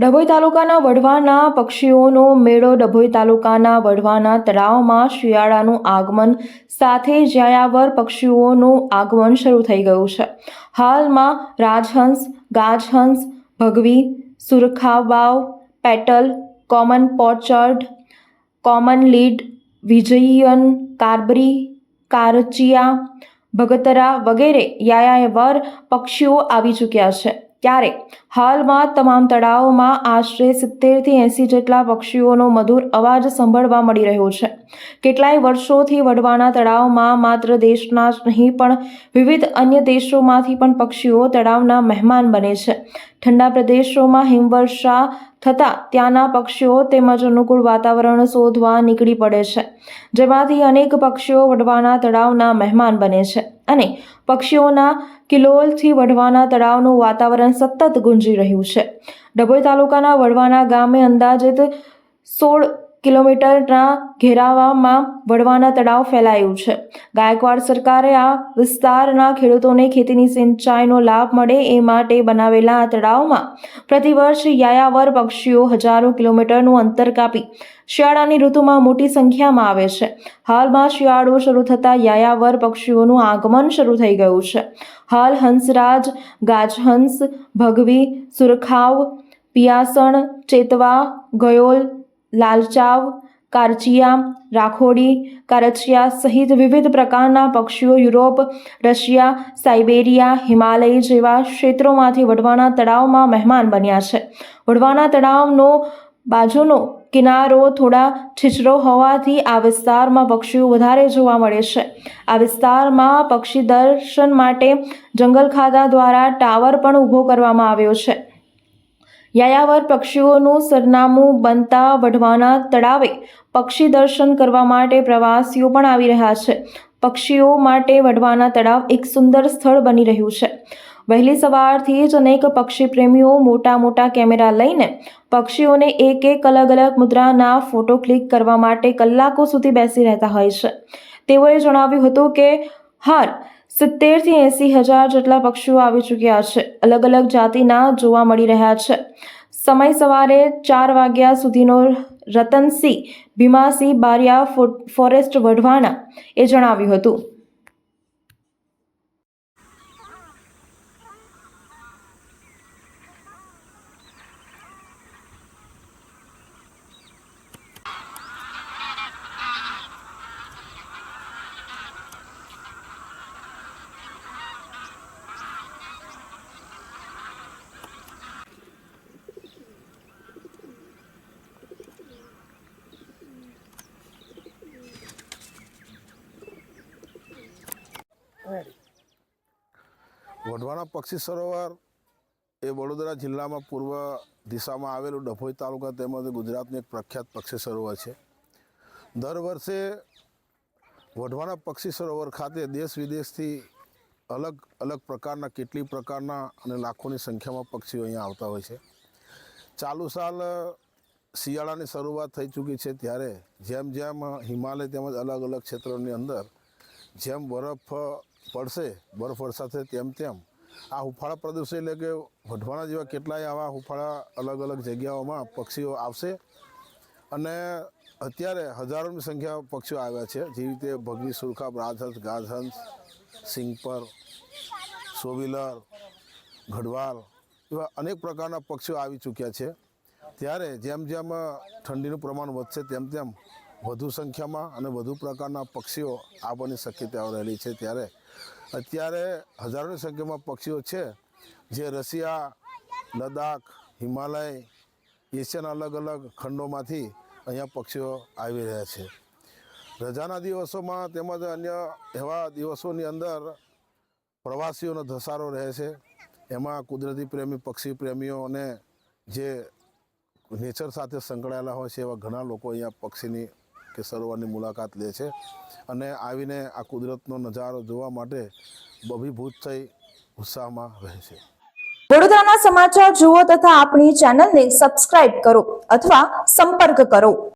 ડભોઈ તાલુકાના વઢવાના પક્ષીઓનો મેળો ડભોઈ તાલુકાના વઢવાના તળાવમાં શિયાળાનું આગમન સાથે જયાવર પક્ષીઓનું આગમન શરૂ થઈ ગયું છે. હાલમાં રાજહંસ, ગાજહંસ, ભગવી સુરખાવાવ પેટલ, કોમન પોચર્ડ કોમન લીડ વિજયન કાર્બરી, કારચિયા, ભગતરા વગેરે યાયાવર પક્ષીઓ આવી ચૂક્યા છે. ત્યારે હાલમાં તમામ તળાવોમાં આશરે સિત્તેરથી એંસી જેટલા પક્ષીઓનો મધુર અવાજ સાંભળવા મળી રહ્યો છે. કેટલાય વર્ષોથી વડવાના તળાવમાં માત્ર દેશના જ નહીં, પણ વિવિધ અન્ય દેશોમાંથી પણ પક્ષીઓ તળાવના મહેમાન બને છે. ઠંડા પ્રદેશોમાં હિમવર્ષા થતાં ત્યાંના પક્ષીઓ તેમજ અનુકૂળ વાતાવરણ શોધવા નીકળી પડે છે, જેમાંથી અનેક પક્ષીઓ વડવાના તળાવના મહેમાન બને છે અને પક્ષીઓના કિલોલથી વઢવાના તળાવનું વાતાવરણ સતત ગુંજી રહ્યું છે. ડભોઈ તાલુકાના વઢવાના ગામે અંદાજિત સોળ કિલોમીટરના ઘેરાવામાં વડવાના તળાવ ફેલાયું છે. ગાયકવાડ સરકારે આ વિસ્તારના ખેડૂતોને ખેતીની સિંચાઈનો લાભ મળે એ માટે બનાવેલા આ તળાવમાં પ્રતિવર્ષ યાયાવર પક્ષીઓ હજારો કિલોમીટરનું અંતર કાપી શિયાળાની ઋતુમાં મોટી સંખ્યામાં આવે છે. હાલમાં શિયાળો શરૂ થતાં યાયાવર પક્ષીઓનું આગમન શરૂ થઈ ગયું છે. હાલ હંસરાજ, ગાજહંસ, ભગવી, સુરખાવ, પિયાસણ, ચેતવા, ગયોલ લાલચાવ કારચિયા, રાખોડી, કારચિયા સહિત વિવિધ પ્રકારના પક્ષીઓ યુરોપ, રશિયા, સાઇબેરિયા, હિમાલય જેવા ક્ષેત્રોમાંથી વઢવાના તળાવમાં મહેમાન બન્યા છે. વઢવાના તળાવનો બાજુનો કિનારો થોડા છીછરો હોવાથી આ વિસ્તારમાં પક્ષીઓ વધારે જોવા મળે છે. આ વિસ્તારમાં પક્ષી દર્શન માટે જંગલ ખાતા દ્વારા ટાવર પણ ઊભો કરવામાં આવ્યો છે. યાયાવર પક્ષીઓનું સરનામું બનતા વઢવાના તળાવે પક્ષી દર્શન કરવા માટે પ્રવાસીઓ પણ આવી રહ્યા છે. પક્ષીઓ માટે વઢવાના તળાવ એક સુંદર સ્થળ બની રહ્યું છે. વહેલી સવારથી જ અનેક પક્ષી પ્રેમીઓ મોટા મોટા કેમેરા લઈને પક્ષીઓને એક એક અલગ અલગ મુદ્રાના ફોટો ક્લિક કરવા માટે કલાકો સુધી બેસી રહેતા હોય છે. તેઓએ જણાવ્યું હતું કે હાલ સિત્તેરથી એંસી હજાર જેટલા પક્ષીઓ આવી ચૂક્યા છે. અલગ અલગ જાતિના જોવા મળી રહ્યા છે. સમય સવારે ચાર વાગ્યા સુધીનો રતનસિંહ ભીમાસિંહ બારિયા ફોરેસ્ટ વઢવાણા એ જણાવ્યું હતું. વઢવાણા પક્ષી સરોવર એ વડોદરા જિલ્લામાં પૂર્વ દિશામાં આવેલું ડભોઈ તાલુકા તેમજ ગુજરાતનું એક પ્રખ્યાત પક્ષી સરોવર છે. દર વર્ષે વઢવાણા પક્ષી સરોવર ખાતે દેશ વિદેશથી અલગ અલગ પ્રકારના, કેટલી પ્રકારના અને લાખોની સંખ્યામાં પક્ષીઓ અહીંયા આવતા હોય છે. ચાલુ સાલ શિયાળાની શરૂઆત થઈ ચૂકી છે ત્યારે જેમ જેમ હિમાલય તેમજ અલગ અલગ ક્ષેત્રોની અંદર જેમ બરફ પડશે બરફ વરસાદથી તેમ તેમ. આ હુફાળા પ્રદેશો એટલે કે વઢવાણા જેવા કેટલાય આવા હુફાળા અલગ અલગ જગ્યાઓમાં પક્ષીઓ આવશે. અને અત્યારે હજારોની સંખ્યા પક્ષીઓ આવ્યા છે. જેવી રીતે ભગવી સુરખા રાજહંસ ગાજહંસ, સિંગપર સોવિલર ગઢવાલ એવા અનેક પ્રકારના પક્ષીઓ આવી ચૂક્યા છે. ત્યારે જેમ જેમ ઠંડીનું પ્રમાણ વધશે, તેમ તેમ વધુ સંખ્યામાં અને વધુ પ્રકારના પક્ષીઓ આવવાની શક્યતાઓ રહેલી છે. ત્યારે અત્યારે હજારોની સંખ્યામાં પક્ષીઓ છે, જે રશિયા, લદ્દાખ, હિમાલય, એશિયાના અલગ અલગ ખંડોમાંથી અહીંયા પક્ષીઓ આવી રહ્યા છે. રજાના દિવસોમાં તેમજ અન્ય એવા દિવસોની અંદર પ્રવાસીઓનો ધસારો રહે છે. એમાં કુદરતી પ્રેમી, પક્ષી પ્રેમીઓ અને જે નેચર સાથે સંકળાયેલા હોય છે એવા ઘણા લોકો અહીંયા પક્ષીની કે સરોવરની મુલાકાત લે છે. અને આવીને આ કુદરતનો નજારો જોવા માટે અભિભૂત થઈ ઉત્સાહમાં રહે છે. વડોદરાના સમાચાર જુઓ તથા આપણી ચેનલને સબસ્ક્રાઇબ કરો અથવા સંપર્ક કરો.